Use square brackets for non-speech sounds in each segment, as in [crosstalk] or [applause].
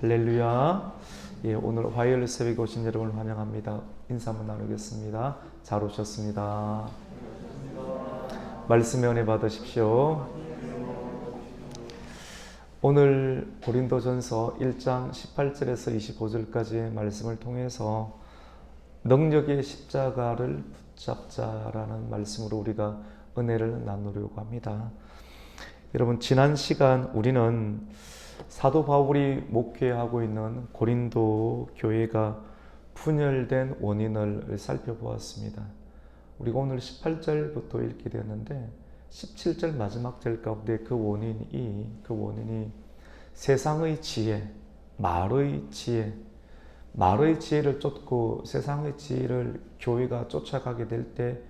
할렐루야. 예, 오늘 화요일 새벽에 오신 여러분을 환영합니다. 인사 한번 나누겠습니다. 잘 오셨습니다. 말씀의 은혜 받으십시오. 오늘 고린도전서 1장 18절에서 25절까지의 말씀을 통해서 능력의 십자가를 붙잡자라는 말씀으로 우리가 은혜를 나누려고 합니다. 여러분 지난 시간 우리는 사도 바울이 목회하고 있는 고린도 교회가 분열된 원인을 살펴보았습니다. 우리가 오늘 18절부터 읽게 되었는데 17절 마지막 절 가운데 그 원인이 그 원인이 세상의 지혜, 말의 지혜, 말의 지혜를 쫓고 세상의 지혜를 교회가 쫓아가게 될 때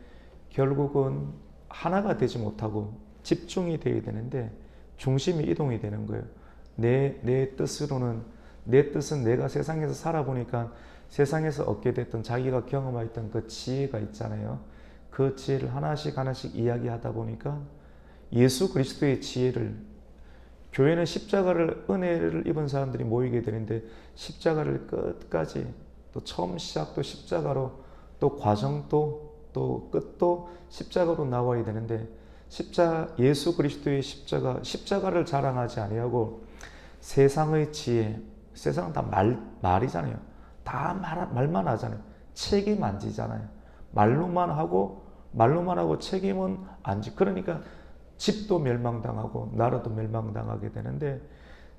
결국은 하나가 되지 못하고 집중이 되어야 되는데 중심이 이동이 되는 거예요. 내, 내 뜻으로는 내 뜻은 내가 세상에서 살아보니까 세상에서 얻게 됐던 자기가 경험했던 그 지혜가 있잖아요. 그 지혜를 하나씩 하나씩 이야기하다 보니까 예수 그리스도의 지혜를 교회는 십자가를 은혜를 입은 사람들이 모이게 되는데 십자가를 끝까지 또 처음 시작도 십자가로 또 과정도 또 끝도 십자가로 나와야 되는데 십자 예수 그리스도의 십자가 십자가를 자랑하지 아니하고 세상의 지혜 세상은 다 말 말이잖아요. 다 말, 말만 하잖아요. 책임 안 지잖아요. 말로만 하고 말로만 하고 책임은 안 지. 그러니까 집도 멸망당하고 나라도 멸망당하게 되는데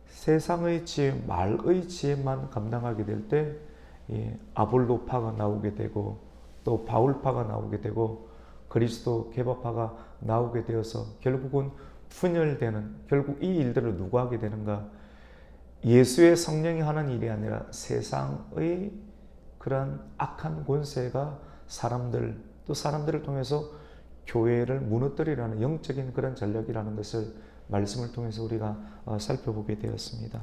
세상의 지혜, 말의 지혜만 감당하게 될때 아볼로파가 나오게 되고 또 바울파가 나오게 되고 그리스도 개바파가 나오게 되어서 결국은 분열되는 결국 이 일들을 누가 하게 되는가? 예수의 성령이 하는 일이 아니라 세상의 그런 악한 권세가 사람들 또 사람들을 통해서 교회를 무너뜨리라는 영적인 그런 전략이라는 것을 말씀을 통해서 우리가 살펴보게 되었습니다.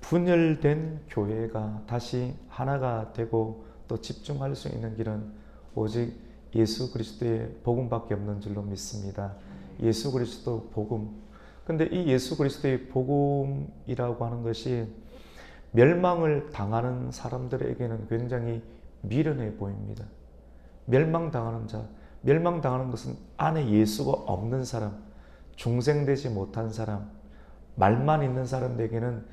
분열된 교회가 다시 하나가 되고 또 집중할 수 있는 길은 오직 예수 그리스도의 복음밖에 없는 줄로 믿습니다. 예수 그리스도 복음. 근데 이 예수 그리스도의 복음이라고 하는 것이 멸망을 당하는 사람들에게는 굉장히 미련해 보입니다. 멸망당하는 자, 멸망당하는 것은 안에 예수가 없는 사람, 중생되지 못한 사람, 말만 있는 사람들에게는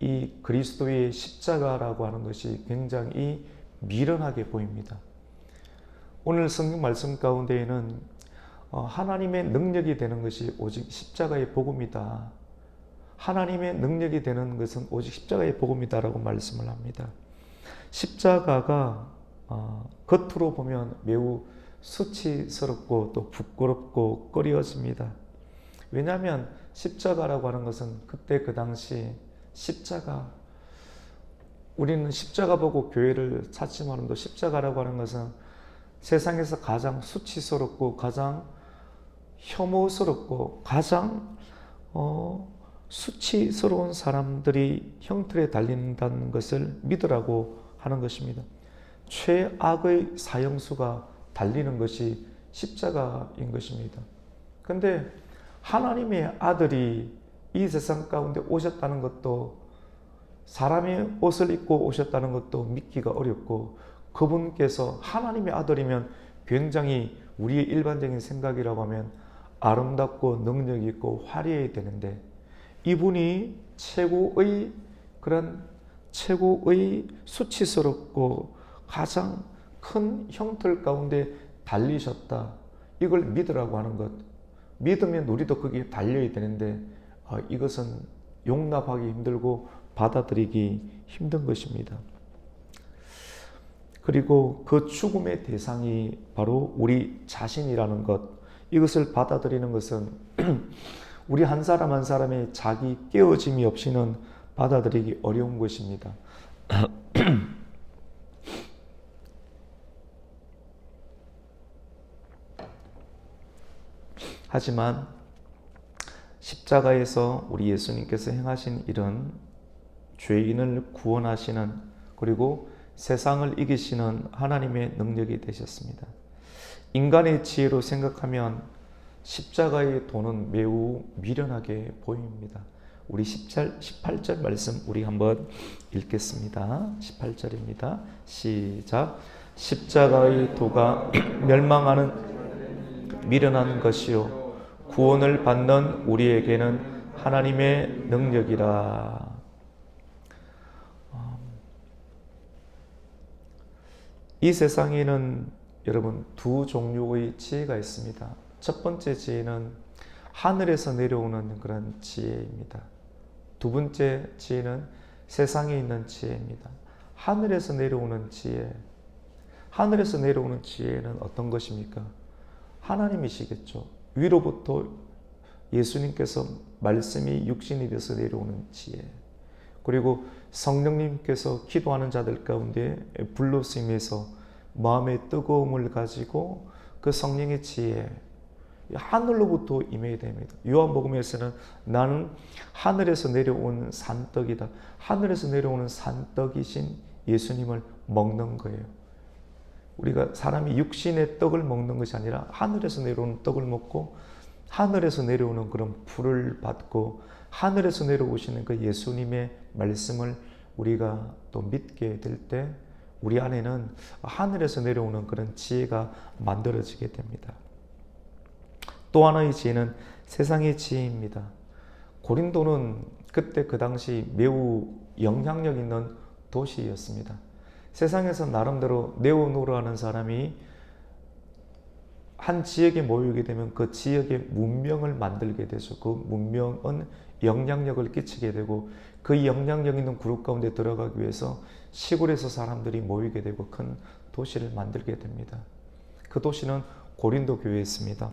이 그리스도의 십자가라고 하는 것이 굉장히 미련하게 보입니다. 오늘 성경 말씀 가운데에는 하나님의 능력이 되는 것이 오직 십자가의 복음이다. 하나님의 능력이 되는 것은 오직 십자가의 복음이다라고 말씀을 합니다. 십자가가 겉으로 보면 매우 수치스럽고 또 부끄럽고 꺼리어집니다. 왜냐하면 십자가라고 하는 것은 그때 그 당시 십자가 우리는 십자가 보고 교회를 찾지만도 십자가라고 하는 것은 세상에서 가장 수치스럽고 가장 혐오스럽고 가장 어, 수치스러운 사람들이 형틀에 달린다는 것을 믿으라고 하는 것입니다. 최악의 사형수가 달리는 것이 십자가인 것입니다. 근데 하나님의 아들이 이 세상 가운데 오셨다는 것도 사람의 옷을 입고 오셨다는 것도 믿기가 어렵고 그분께서 하나님의 아들이면 굉장히 우리의 일반적인 생각이라고 하면 아름답고 능력 있고 화려해야 되는데 이분이 최고의 그런 최고의 수치스럽고 가장 큰 형틀 가운데 달리셨다. 이걸 믿으라고 하는 것. 믿으면 우리도 거기에 달려야 되는데 어, 이것은 용납하기 힘들고 받아들이기 힘든 것입니다. 그리고 그 죽음의 대상이 바로 우리 자신이라는 것. 이것을 받아들이는 것은 [clears throat] 우리 한 사람 한 사람의 자기 깨어짐이 없이는 받아들이기 어려운 것입니다. [clears throat] 하지만 십자가에서 우리 예수님께서 행하신 일은 죄인을 구원하시는 그리고 세상을 이기시는 하나님의 능력이 되셨습니다. 인간의 지혜로 생각하면 십자가의 도는 매우 미련하게 보입니다. 우리 10절, 18절 말씀 우리 한번 읽겠습니다. 18절입니다. 시작. 십자가의 도가 [clears throat] 멸망하는 미련한 것이요 구원을 받는 우리에게는 하나님의 능력이라. 이 세상에는 여러분 두 종류의 지혜가 있습니다. 첫 번째 지혜는 하늘에서 내려오는 그런 지혜입니다. 두 번째 지혜는 세상에 있는 지혜입니다. 하늘에서 내려오는 지혜. 하늘에서 내려오는 지혜는 어떤 것입니까? 하나님이시겠죠. 위로부터 예수님께서 말씀이 육신이 돼서 내려오는 지혜. 그리고 성령님께서 기도하는 자들 가운데 불러심에서 마음의 뜨거움을 가지고 그 성령의 지혜, 하늘로부터 임해야 됩니다. 요한복음에서는 나는 하늘에서 내려온 산떡이다. 하늘에서 내려오는 산떡이신 예수님을 먹는 거예요. 우리가 사람이 육신의 떡을 먹는 것이 아니라 하늘에서 내려오는 떡을 먹고 하늘에서 내려오는 그런 불을 받고 하늘에서 내려오시는 그 예수님의 말씀을 우리가 또 믿게 될때 우리 안에는 하늘에서 내려오는 그런 지혜가 만들어지게 됩니다. 또 하나의 지혜는 세상의 지혜입니다. 고린도는 그때 그 당시 매우 영향력 있는 도시였습니다. 세상에서 나름대로 네오노르 하는 사람이 한 지역에 모이게 되면 그 지역의 문명을 만들게 되죠. 그 문명은 영향력을 끼치게 되고 그 영향력 있는 그룹 가운데 들어가기 위해서 시골에서 사람들이 모이게 되고 큰 도시를 만들게 됩니다. 그 도시는 고린도 교회였습니다.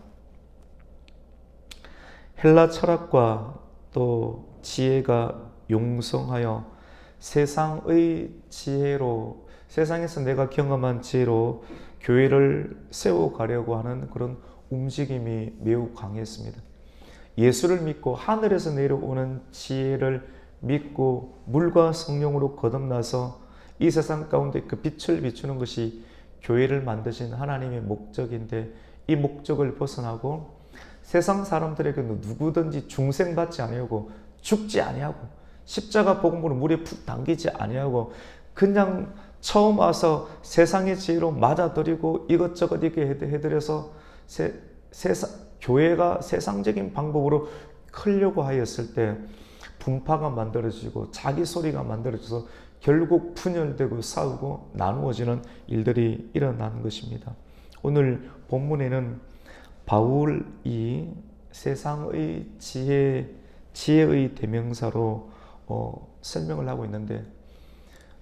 헬라 철학과 또 지혜가 용성하여 세상의 지혜로 세상에서 내가 경험한 지혜로 교회를 세워가려고 하는 그런 움직임이 매우 강했습니다. 예수를 믿고 하늘에서 내려오는 지혜를 믿고 물과 성령으로 거듭나서 이 세상 가운데 그 빛을 비추는 것이 교회를 만드신 하나님의 목적인데 이 목적을 벗어나고 세상 사람들에게 누구든지 중생받지 아니하고 죽지 아니하고 십자가 복음으로 물에 푹 당기지 아니하고 그냥 처음 와서 세상의 지혜로 맞아들이고 이것저것 이렇게 해드려서 세, 세상, 교회가 세상적인 방법으로 크려고 하였을 때 분파가 만들어지고 자기 소리가 만들어져서 결국 분열되고 싸우고 나누어지는 일들이 일어난 것입니다. 오늘 본문에는 바울이 세상의 지혜, 지혜의 대명사로 어, 설명을 하고 있는데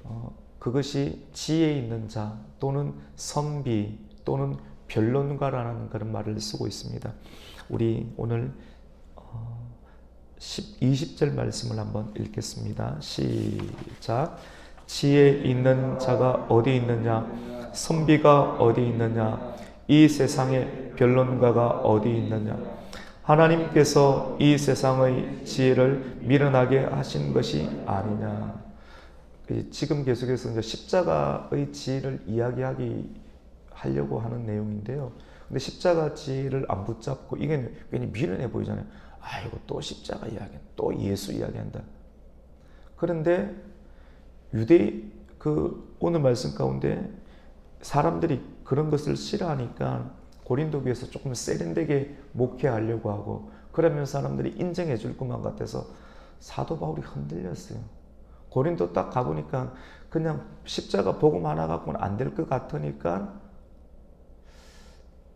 어, 그것이 지혜 있는 자 또는 선비 또는 변론가라는 그런 말을 쓰고 있습니다. 우리 오늘 10, 20절 말씀을 한번 읽겠습니다. 시작. 지혜 있는 자가 어디 있느냐? 선비가 어디 있느냐? 이 세상에 변론가가 어디 있느냐? 하나님께서 이 세상의 지혜를 미련하게 하신 것이 아니냐? 지금 계속해서 이제 십자가의 지혜를 이야기하기 하려고 하는 내용인데요. 근데 십자가 지혜를 안 붙잡고 이게 괜히 미련해 보이잖아요. 아이고 또 십자가 이야기, 또 예수 이야기한다. 그런데 유대 그 오늘 말씀 가운데 사람들이 그런 것을 싫어하니까 고린도 교에서 조금 세련되게 목회하려고 하고 그러면 사람들이 인정해 줄 것만 같아서 사도 바울이 흔들렸어요. 고린도 딱 가보니까 그냥 십자가 복음 하나 갖고는 안 될 것 같으니까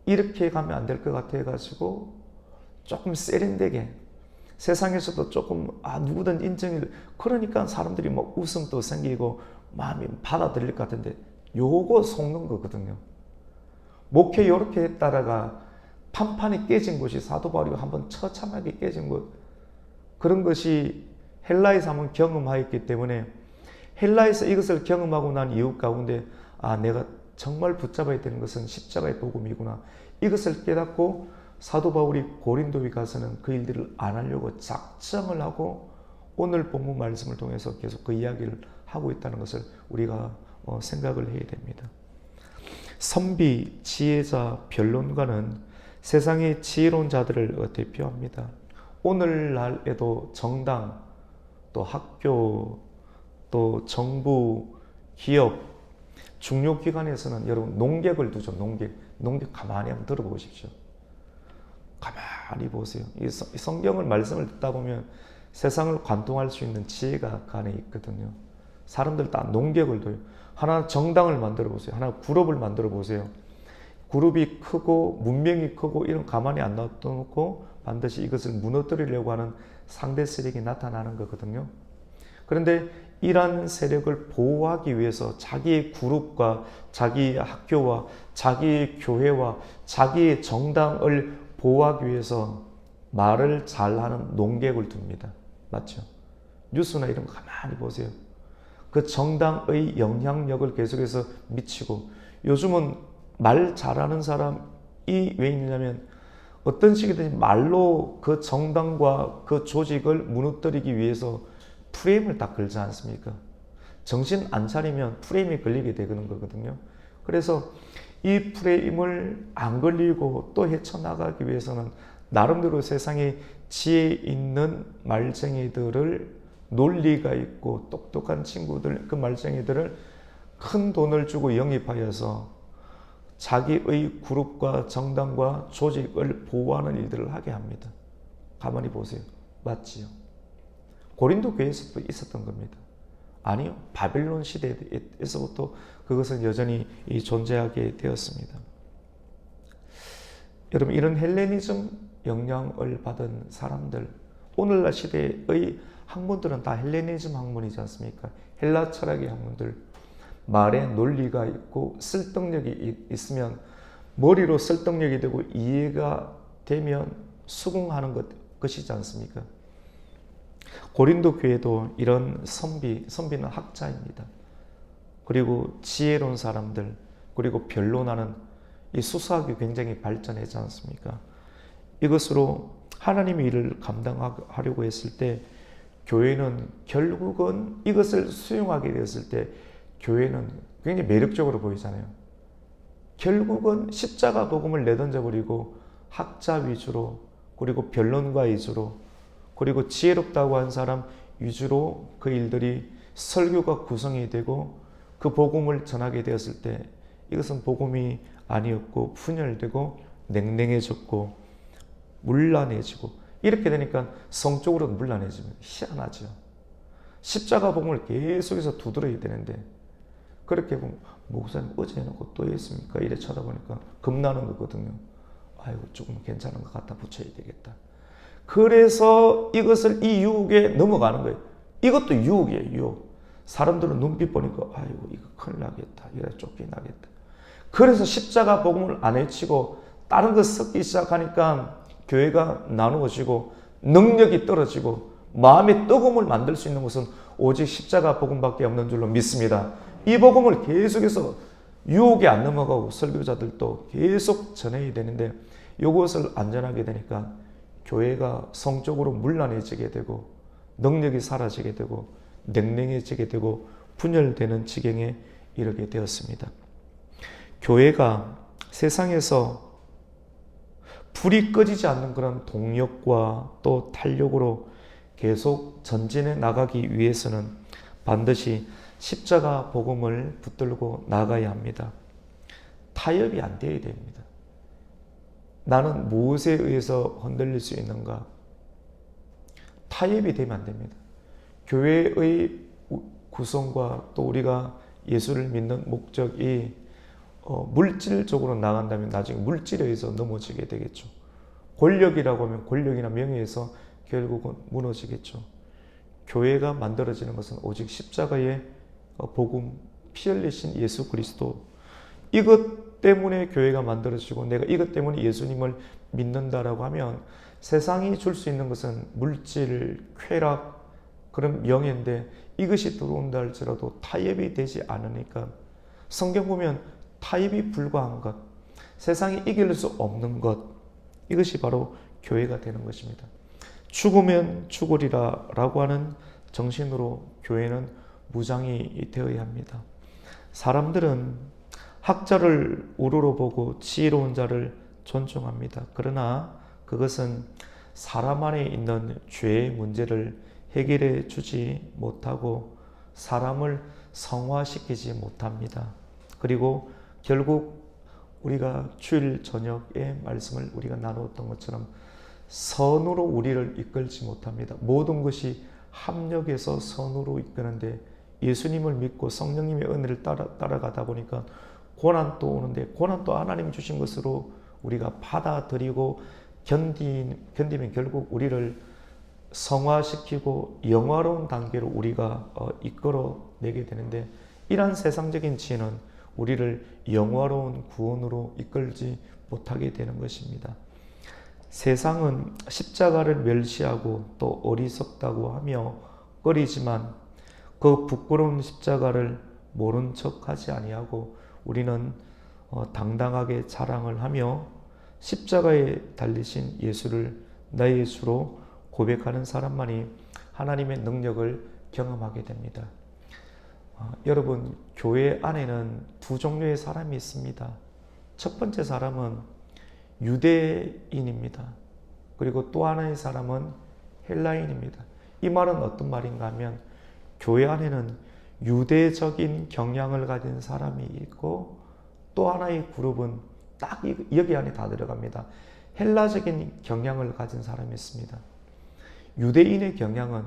이렇게 가면 안 될 것 같아 가지고 조금 세련되게 세상에서도 조금 아 누구든 인정을 그러니까 사람들이 뭐 웃음도 생기고 마음이 받아들일 것 같은데 요거 속는 거거든요. 목회 요렇게 했다가 판판이 깨진 곳이 사도 바울이 한번 처참하게 깨진 곳 그런 것이 헬라에서 한번 경험하였기 때문에 헬라에서 이것을 경험하고 난 이유 가운데 아 내가 정말 붙잡아야 되는 것은 십자가의 복음이구나 이것을 깨닫고 사도 바울이 고린도에 가서는 그 일들을 안 하려고 작정을 하고 오늘 본문 말씀을 통해서 계속 그 이야기를 하고 있다는 것을 우리가 어, 생각을 해야 됩니다. 선비, 지혜자, 변론가는 세상의 지혜로운 자들을 대표합니다. 오늘날에도 정당, 또 학교, 또 정부, 기업, 중요기관에서는 여러분 농객을 두죠. 농객. 농객 가만히 한번 들어보십시오. 가만히 보세요. 이 성경을 말씀을 듣다 보면 세상을 관통할 수 있는 지혜가 그 안에 있거든요. 사람들 다 농객을 둬요. 하나 정당을 만들어 보세요. 하나 그룹을 만들어 보세요. 그룹이 크고 문명이 크고 이런 가만히 안 놔두고 반드시 이것을 무너뜨리려고 하는 상대 세력이 나타나는 거거든요. 그런데 이러한 세력을 보호하기 위해서 자기의 그룹과 자기의 학교와 자기의 교회와 자기의 정당을 보호하기 위해서 말을 잘하는 농객을 둡니다. 맞죠? 뉴스나 이런 거 가만히 보세요. 그 정당의 영향력을 계속해서 미치고 요즘은 말 잘하는 사람이 왜 있느냐면 어떤 식이든지 말로 그 정당과 그 조직을 무너뜨리기 위해서 프레임을 딱 걸지 않습니까? 정신 안 차리면 프레임이 걸리게 되는 거거든요. 그래서 이 프레임을 안 걸리고 또 헤쳐나가기 위해서는 나름대로 세상에 지혜 있는 말쟁이들을 논리가 있고 똑똑한 친구들, 그 말쟁이들을 큰 돈을 주고 영입하여서 자기의 그룹과 정당과 조직을 보호하는 일들을 하게 합니다. 가만히 보세요. 맞지요? 고린도 교회에서도 있었던 겁니다. 아니요. 바빌론 시대에서부터 그것은 여전히 이 존재하게 되었습니다. 여러분 이런 헬레니즘 영향을 받은 사람들 오늘날 시대의 학문들은 다 헬레니즘 학문이지 않습니까? 헬라 철학의 학문들 말에 논리가 있고 설득력이 있으면 머리로 설득력이 되고 이해가 되면 수긍하는 것, 것이지 않습니까? 고린도 교회도 이런 선비, 선비는 학자입니다. 그리고 지혜로운 사람들, 그리고 변론하는 이 수사학이 굉장히 발전하지 않습니까? 이것으로 하나님의 일을 감당하려고 했을 때 교회는 결국은 이것을 수용하게 되었을 때 교회는 굉장히 매력적으로 보이잖아요. 결국은 십자가 복음을 내던져 버리고 학자 위주로 그리고 변론가 위주로 그리고 지혜롭다고 한 사람 위주로 그 일들이 설교가 구성이 되고 그 복음을 전하게 되었을 때 이것은 복음이 아니었고 분열되고 냉랭해졌고 물란해지고 이렇게 되니까 성적으로 물란해지면 희한하죠. 십자가 복음을 계속해서 두드려야 되는데 그렇게 보면 목사님 어제 해놓고 또 했습니까? 이래 쳐다보니까 겁나는 거거든요. 아이고 조금 괜찮은 것 같다 붙여야 되겠다. 그래서 이것을 이 유혹에 넘어가는 거예요. 이것도 유혹이에요, 유혹. 사람들은 눈빛 보니까 아이고 이거 큰일 나겠다. 이래 쫓겨나겠다. 그래서 십자가 복음을 안 해치고 다른 것 섞기 시작하니까 교회가 나누어지고 능력이 떨어지고 마음의 뜨거움을 만들 수 있는 것은 오직 십자가 복음밖에 없는 줄로 믿습니다. 이 복음을 계속해서 유혹에 안 넘어가고 설교자들도 계속 전해야 되는데 이것을 안전하게 되니까 교회가 성적으로 물란해지게 되고 능력이 사라지게 되고 냉랭해지게 되고 분열되는 지경에 이르게 되었습니다. 교회가 세상에서 불이 꺼지지 않는 그런 동력과 또 탄력으로 계속 전진해 나가기 위해서는 반드시 십자가 복음을 붙들고 나가야 합니다. 타협이 안 되어야 됩니다. 나는 무엇에 의해서 흔들릴 수 있는가? 타협이 되면 안 됩니다. 교회의 구성과 또 우리가 예수를 믿는 목적이 어, 물질적으로 나간다면 나중에 물질에 의해서 넘어지게 되겠죠. 권력이라고 하면 권력이나 명예에서 결국은 무너지겠죠. 교회가 만들어지는 것은 오직 십자가의 어, 복음, 피 흘리신 예수 그리스도 이것 때문에 교회가 만들어지고 내가 이것 때문에 예수님을 믿는다라고 하면 세상이 줄 수 있는 것은 물질, 쾌락, 그런 명예인데 이것이 들어온다 할지라도 타협이 되지 않으니까 성경 보면 타협이 불가한 것, 세상이 이길 수 없는 것, 이것이 바로 교회가 되는 것입니다. 죽으면 죽으리라 라고 하는 정신으로 교회는 무장이 되어야 합니다. 사람들은 학자를 우러러 보고 지혜로운 자를 존중합니다. 그러나 그것은 사람 안에 있는 죄의 문제를 해결해 주지 못하고 사람을 성화시키지 못합니다. 그리고 결국 우리가 주일 저녁에 말씀을 우리가 나누었던 것처럼 선으로 우리를 이끌지 못합니다. 모든 것이 합력해서 선으로 이끄는데 예수님을 믿고 성령님의 은혜를 따라, 따라가다 보니까 고난도 오는데 고난도 하나님 주신 것으로 우리가 받아들이고 견디, 견디면 결국 우리를 성화시키고 영화로운 단계로 우리가 어, 이끌어내게 되는데 이러한 세상적인 지혜는 우리를 영화로운 구원으로 이끌지 못하게 되는 것입니다. 세상은 십자가를 멸시하고 또 어리석다고 하며 꺼리지만 그 부끄러운 십자가를 모른 척하지 아니하고 우리는 어, 당당하게 자랑을 하며 십자가에 달리신 예수를 나의 예수로 고백하는 사람만이 하나님의 능력을 경험하게 됩니다. 어, 여러분, 교회 안에는 두 종류의 사람이 있습니다. 첫 번째 사람은 유대인입니다. 그리고 또 하나의 사람은 헬라인입니다. 이 말은 어떤 말인가 하면 교회 안에는 유대적인 경향을 가진 사람이 있고 또 하나의 그룹은 딱 여기 안에 다 들어갑니다. 헬라적인 경향을 가진 사람이 있습니다. 유대인의 경향은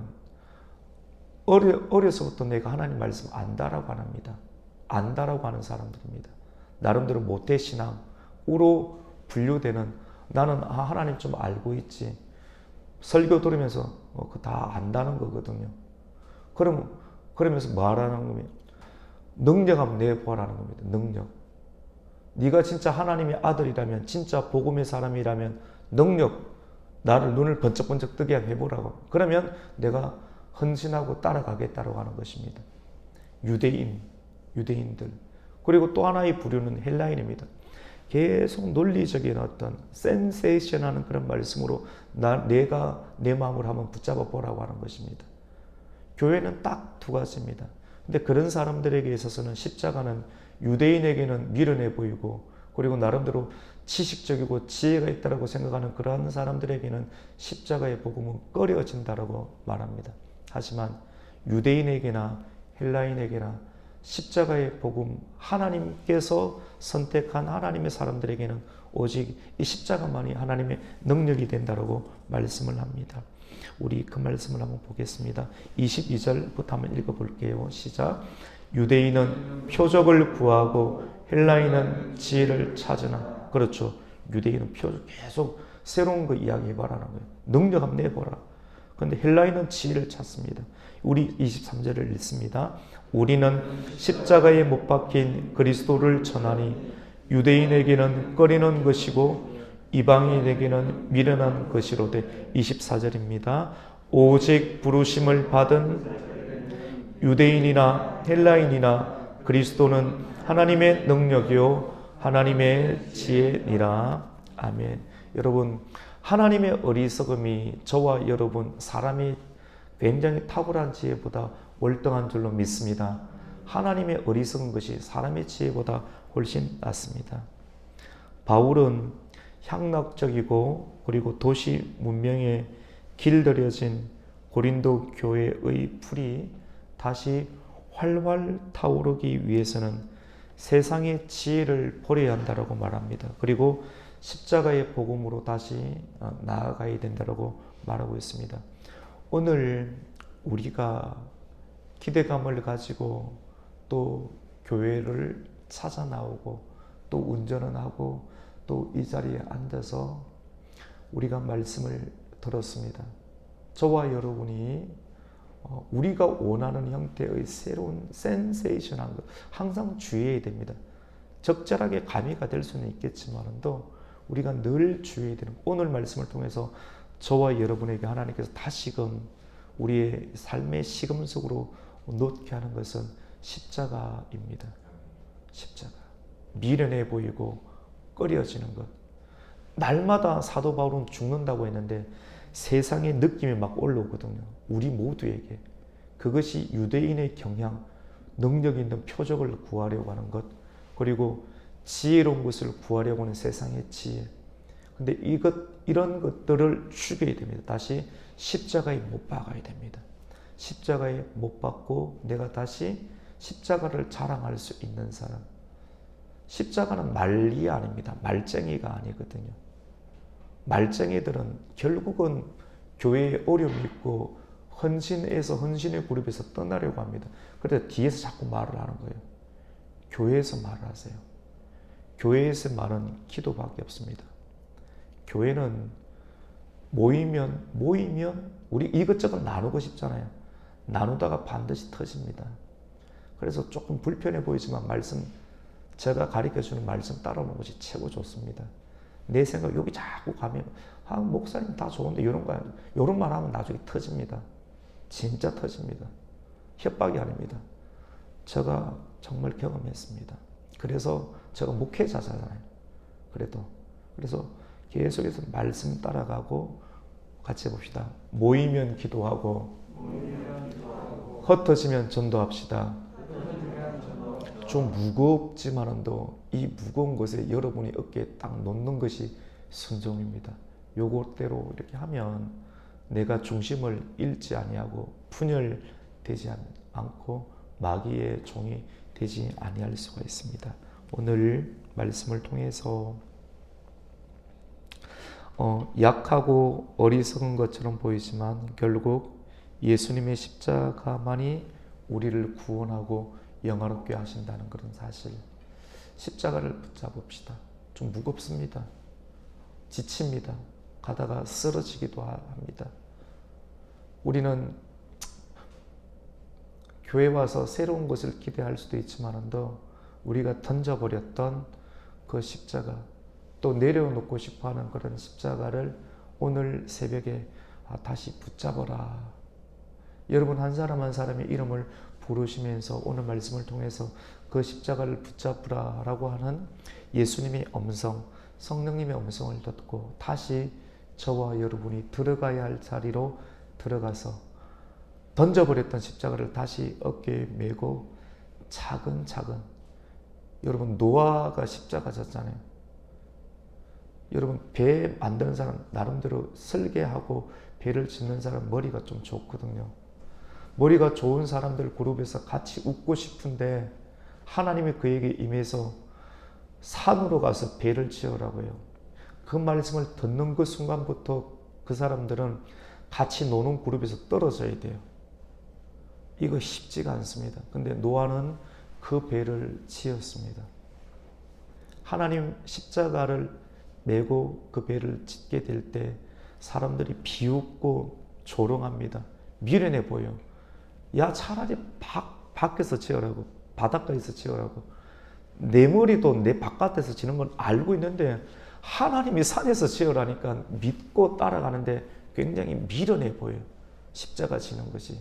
어려, 어려서부터 내가 하나님 말씀 안다라고 합니다. 안다라고 하는 사람들입니다. 나름대로 모태신앙으로 분류되는 나는 아, 하나님 좀 알고 있지. 설교 들으면서 어, 다 안다는 거거든요. 그럼, 그러면서 말하는 겁니다. 능력 한번 내보라는 겁니다. 능력. 네가 진짜 하나님의 아들이라면, 진짜 복음의 사람이라면 능력, 나를 눈을 번쩍번쩍 뜨게 해보라고. 그러면 내가 헌신하고 따라가겠다고 하는 것입니다. 유대인, 유대인들. 그리고 또 하나의 부류는 헬라인입니다. 계속 논리적인 어떤 센세이션하는 그런 말씀으로 나, 내가 내 마음을 한번 붙잡아 보라고 하는 것입니다. 교회는 딱 두 가지입니다. 근데 그런 사람들에게 있어서는 십자가는 유대인에게는 미련해 보이고 그리고 나름대로 지식적이고 지혜가 있다라고 생각하는 그러한 사람들에게는 십자가의 복음은 꺼려진다라고 말합니다. 하지만 유대인에게나 헬라인에게나 십자가의 복음 하나님께서 선택한 하나님의 사람들에게는 오직 이 십자가만이 하나님의 능력이 된다라고 말씀을 합니다. 우리 그 말씀을 한번 보겠습니다. 22절부터 한번 읽어볼게요. 시작. 유대인은 표적을 구하고 헬라인은 지혜를 찾으나 그렇죠. 유대인은 표적 계속 새로운 거 이야기해봐라는 거예요. 능력 한번 내보라. 그런데 헬라인은 지혜를 찾습니다. 우리 23절을 읽습니다. 우리는 십자가에 못 박힌 그리스도를 전하니 유대인에게는 꺼리는 것이고 이방인에게는 미련한 것이로되 24절입니다. 오직 부르심을 받은 유대인이나 헬라인이나 그리스도는 하나님의 능력이요 하나님의 지혜니라. 아멘. 여러분 하나님의 어리석음이 저와 여러분 사람이 굉장히 탁월한 지혜보다 월등한 줄로 믿습니다. 하나님의 어리석은 것이 사람의 지혜보다 훨씬 낫습니다. 바울은 향락적이고 그리고 도시 문명에 길들여진 고린도 교회의 풀이 다시 활활 타오르기 위해서는 세상의 지혜를 버려야 한다고 말합니다. 그리고 십자가의 복음으로 다시 어, 나아가야 된다고 말하고 있습니다. 오늘 우리가 기대감을 가지고 또 교회를 찾아 나오고 또 운전을 하고 또 이 자리에 앉아서 우리가 말씀을 들었습니다. 저와 여러분이 어, 우리가 원하는 형태의 새로운 센세이션한 것 항상 주의해야 됩니다. 적절하게 가미가 될 수는 있겠지만도 우리가 늘 주의해야 되는 오늘 말씀을 통해서 저와 여러분에게 하나님께서 다시금 우리의 삶의 시금 속으로 놓게 하는 것은 십자가입니다. 십자가. 미련해 보이고 꺼려지는 것. 날마다 사도 바울은 죽는다고 했는데 세상의 느낌이 막 올라오거든요. 우리 모두에게. 그것이 유대인의 경향, 능력 있는 표적을 구하려고 하는 것, 그리고 지혜로운 것을 구하려고 하는 세상의 지혜. 근데 이것, 이런 것들을 죽여야 됩니다. 다시 십자가에 못 박아야 됩니다. 십자가에 못 박고 내가 다시 십자가를 자랑할 수 있는 사람. 십자가는 말이 아닙니다. 말쟁이가 아니거든요. 말쟁이들은 결국은 교회에 어려움이 있고 헌신에서 헌신의 그룹에서 떠나려고 합니다. 그래서 뒤에서 자꾸 말을 하는 거예요. 교회에서 말을 하세요. 교회에서 말은 기도밖에 없습니다. 교회는 모이면 모이면 우리 이것저것 나누고 싶잖아요. 나누다가 반드시 터집니다. 그래서 조금 불편해 보이지만 말씀 제가 가르쳐 주는 말씀 따라오는 것이 최고 좋습니다. 내 생각 여기 자꾸 가면 아 목사님 다 좋은데 이런 거 이런 말 하면 나중에 터집니다. 진짜 터집니다. 협박이 아닙니다. 제가 정말 경험했습니다. 그래서 제가 목회자잖아요. 그래도 그래서 계속해서 말씀 따라가고 같이 해봅시다. 모이면 기도하고 흩어지면 전도합시다. 좀 무겁지만은도 이 무거운 것에 여러분이 어깨에 딱 놓는 것이 순종입니다. 요것대로 이렇게 하면 내가 중심을 잃지 아니하고 분열되지 않고 마귀의 종이 되지 아니할 수가 있습니다. 오늘 말씀을 통해서 어, 약하고 어리석은 것처럼 보이지만 결국 예수님의 십자가만이 우리를 구원하고 영화롭게 하신다는 그런 사실. 십자가를 붙잡읍시다. 좀 무겁습니다. 지칩니다. 가다가 쓰러지기도 합니다. 우리는 교회 와서 새로운 것을 기대할 수도 있지만도 우리가 던져버렸던 그 십자가 또 내려놓고 싶어하는 그런 십자가를 오늘 새벽에 아, 다시 붙잡아라. 여러분 한 사람 한 사람의 이름을 부르시면서 오늘 말씀을 통해서 그 십자가를 붙잡으라 라고 하는 예수님의 음성, 성령님의 음성을 듣고 다시 저와 여러분이 들어가야 할 자리로 들어가서 던져버렸던 십자가를 다시 어깨에 메고 차근차근 여러분 노아가 십자가 졌잖아요. 여러분 배 만드는 사람 나름대로 설계하고 배를 짓는 사람 머리가 좀 좋거든요. 머리가 좋은 사람들 그룹에서 같이 웃고 싶은데 하나님이 그에게 임해서 산으로 가서 배를 지으라고 해요. 그 말씀을 듣는 그 순간부터 그 사람들은 같이 노는 그룹에서 떨어져야 돼요. 이거 쉽지가 않습니다. 근데 노아는 그 배를 지었습니다. 하나님 십자가를 메고 그 배를 짓게 될 때 사람들이 비웃고 조롱합니다. 미련해 보여. 야 차라리 밖, 밖에서 지으라고 바닷가에서 지으라고 내 머리도 내 바깥에서 지는 건 알고 있는데 하나님이 산에서 지으라니까 믿고 따라가는데 굉장히 미련해 보여요. 십자가 지는 것이.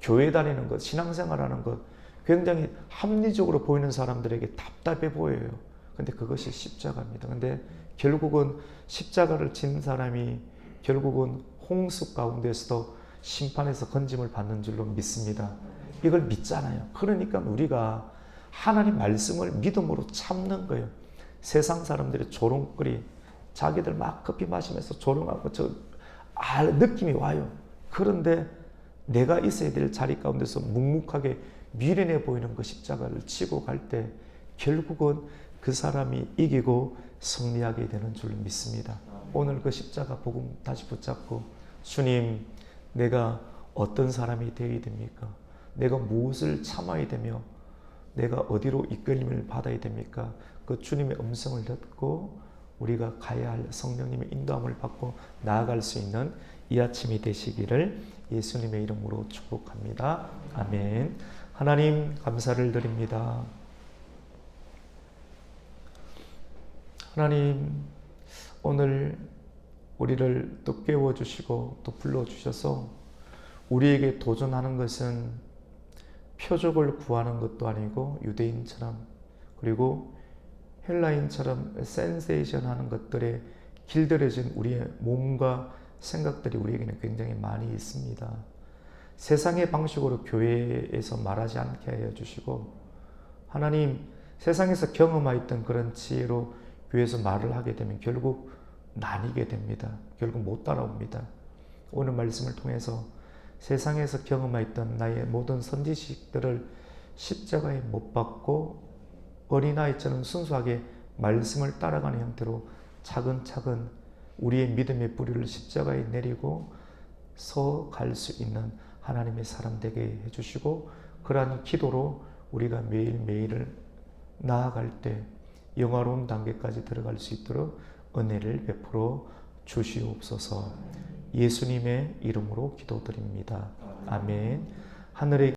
교회 다니는 것, 신앙생활 하는 것, 굉장히 합리적으로 보이는 사람들에게 답답해 보여요. 근데 그것이 십자가입니다. 근데 결국은 십자가를 진 사람이 결국은 홍수 가운데서도 심판에서 건짐을 받는 줄로 믿습니다. 이걸 믿잖아요. 그러니까 우리가 하나님 말씀을 믿음으로 참는 거예요. 세상 사람들이 조롱거리, 자기들 막 커피 마시면서 조롱하고 저 아, 느낌이 와요. 그런데 내가 있어야 될 자리 가운데서 묵묵하게 미련해 보이는 그 십자가를 치고 갈 때 결국은 그 사람이 이기고 승리하게 되는 줄 믿습니다. 오늘 그 십자가 복음 다시 붙잡고 주님 내가 어떤 사람이 되어야 됩니까? 내가 무엇을 참아야 되며 내가 어디로 이끌림을 받아야 됩니까? 그 주님의 음성을 듣고 우리가 가야 할 성령님의 인도함을 받고 나아갈 수 있는 이 아침이 되시기를 예수님의 이름으로 축복합니다. 아멘. 하나님 감사를 드립니다. 하나님 오늘 우리를 또 깨워 주시고 또 불러 주셔서 우리에게 도전하는 것은 표적을 구하는 것도 아니고 유대인처럼 그리고 헬라인처럼 센세이션 하는 것들에 길들여진 우리의 몸과 생각들이 우리에게는 굉장히 많이 있습니다. 세상의 방식으로 교회에서 말하지 않게 하여 주시고 하나님 세상에서 경험하였던 그런 지혜로 교회에서 말을 하게 되면 결국 나뉘게 됩니다. 결국 못 따라옵니다. 오늘 말씀을 통해서 세상에서 경험했던 나의 모든 선지식들을 십자가에 못 박고 어린아이처럼 순수하게 말씀을 따라가는 형태로 차근차근 우리의 믿음의 뿌리를 십자가에 내리고 서갈 수 있는 하나님의 사람 되게 해주시고 그러한 기도로 우리가 매일매일을 나아갈 때 영화로운 단계까지 들어갈 수 있도록 은혜를 베풀어 주시옵소서 예수님의 이름으로 기도드립니다. 아멘. 하늘의